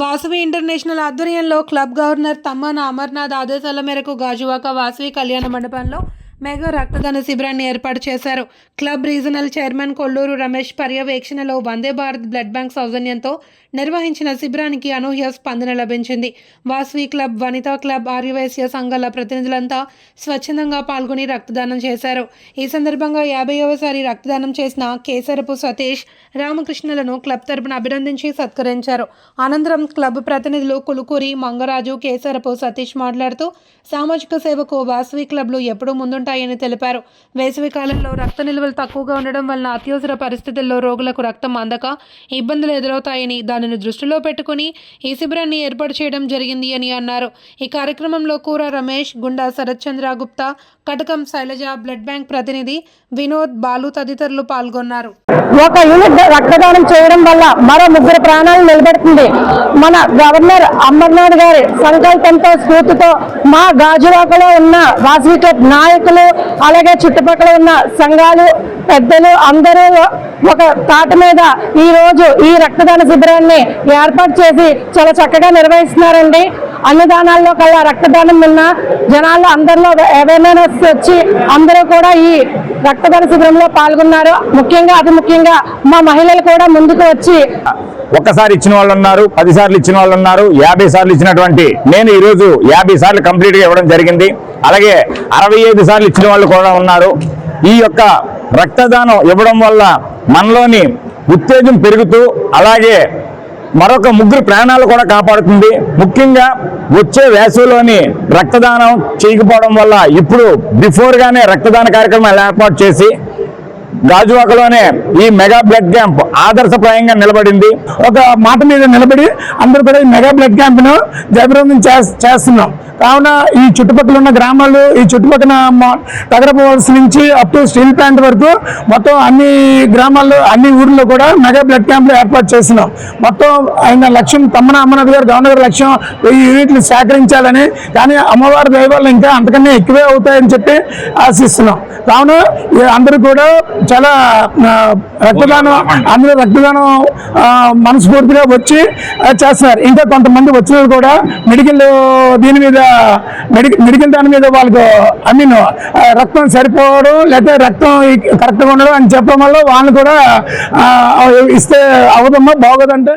Vasavi international ఆధ్వర్యంలో club governor Tammana Amarnath ఆదేశాల మేరకు గాజువాక వాసవి కళ్యాణ మండపంలో మెగా రక్తదాన శిబిరాన్ని ఏర్పాటు చేశారు. Club regional chairman Kolluru Ramesh పర్యవేక్షణలో వందే భారత్ బ్లడ్ బ్యాంక్ సౌజన్యంతో నిర్వహించిన శిబిరానికి అనూహ్య స్పందన లభించింది. వాసవి క్లబ్ వనితా క్లబ్ ఆర్యవైశ్య సంఘాల ప్రతినిధులంతా స్వచ్ఛందంగా పాల్గొని రక్తదానం చేశారు. ఈ సందర్భంగా యాభైవసారి రక్తదానం చేసిన కేసరపు సతీష్ రామకృష్ణులను క్లబ్ తరపున అభినందించి సత్కరించారు. అనంతరం క్లబ్ ప్రతినిధులు కులుకూరి మంగరాజు కేసరపు సతీష్ మాట్లాడుతూ సామాజిక సేవకు వాసవి క్లబ్లు ఎప్పుడూ ముందుంటాయని తెలిపారు. వేసవి కాలంలో రక్త నిల్వలు తక్కువగా ఉండడం వలన అత్యవసర పరిస్థితుల్లో రోగులకు రక్తం అందక ఇబ్బందులు ఎదురవుతాయని దానిని దృష్టిలో పెట్టుకుని ఈ శిబిరాన్ని ఏర్పాటు చేయడం జరిగింది అని అన్నారు. ఈ కార్యక్రమంలో కూర రమేష్ గుండా శరత్చంద్ర గుప్తా కటకం శైలజ బ్లడ్ బ్యాంక్ ప్రతినిధి వినోద్ బాలు తదితరులు పాల్గొన్నారు. ఒక యూనిట్ రక్తదానం చేయడం వల్ల మరో ముగ్గురు ప్రాణాలు నిలబెడుతుంది. మన గవర్నర్ అమర్నాథ్ గారి సంకల్పంతో స్ఫూర్తితో మా గాజువాకలో ఉన్న వాసవి క్లబ్ నాయకులు అలాగే చుట్టుపక్కల ఉన్న సంఘాలు పెద్దలు అందరూ ఒక తాట మీద ఈ రోజు ఈ రక్తదాన శిబిరాన్ని ఏర్పాటు చేసి చాలా చక్కగా నిర్వహిస్తున్నారండి. అన్నదానాల్లో కల్లా రక్తదానం ఉన్న జనాల్లో అందరిలో అవేర్నెస్ వచ్చి అందరూ కూడా ఈ రక్తదాన శిబిరంలో పాల్గొన్నారు. ముఖ్యంగా అతి ముఖ్యంగా మా మహిళలు కూడా ముందుకు వచ్చి ఒక్కసారి ఇచ్చిన వాళ్ళు ఉన్నారు పది సార్లు ఇచ్చిన వాళ్ళు ఉన్నారు యాభై సార్లు ఇచ్చినటువంటి నేను ఈ రోజు యాభై సార్లు కంప్లీట్గా ఇవ్వడం జరిగింది. అలాగే అరవై ఐదు సార్లు ఇచ్చిన వాళ్ళు కూడా ఉన్నారు. ఈ యొక్క రక్తదానం ఇవ్వడం వల్ల మనలోని ఉత్తేజం పెరుగుతూ అలాగే మరొక ముగ్గురు ప్రాణాలు కూడా కాపాడుతుంది. ముఖ్యంగా వచ్చే వేసవిలోని రక్తదానం చేయకపోవడం వల్ల ఇప్పుడు బిఫోర్గానే రక్తదాన కార్యక్రమాలు ఏర్పాటు చేసి గాజువాకలోనే ఈ మెగా బ్లడ్ క్యాంప్ ఆదర్శప్రాయంగా నిలబడింది. ఒక మాట మీద నిలబడి అందరూ కూడా ఈ మెగా బ్లడ్ క్యాంప్ను జయప్రదం చేస్తున్నాం. కావున ఈ చుట్టుపక్కల ఉన్న గ్రామాలు ఈ చుట్టుపక్కల తగరపోవలస నుంచి అప్ టు స్టీల్ ప్లాంట్ వరకు మొత్తం అన్ని గ్రామాల్లో అన్ని ఊర్లో కూడా మెగా బ్లడ్ క్యాంపులు ఏర్పాటు చేస్తున్నాం. మొత్తం ఆయన లక్ష్యం తమ్మన అమ్మనాథ్ గారు గవర్నర్ గారి లక్ష్యం వెయ్యి యూనిట్లు సేకరించాలని కానీ అమ్మవారి దైవాలు ఇంకా అంతకన్నా ఎక్కువే అవుతాయని చెప్పి ఆశిస్తున్నాం. కావున అందరూ కూడా చాలా రక్తదానం అందరూ రక్తదానం మనస్ఫూర్తిగా వచ్చి చేస్తున్నారు. ఇంకా కొంతమంది వచ్చిన కూడా మెడికల్ దీని మీద మెడికల్ మెడికల్ దాని మీద వాళ్ళకు ఐ మీన్ రక్తం సరిపోవడం లేకపోతే రక్తం కరెక్ట్గా ఉండడం అని చెప్పడం వల్ల వాళ్ళు కూడా ఇస్తే అవదమ్మా బాగోదంటే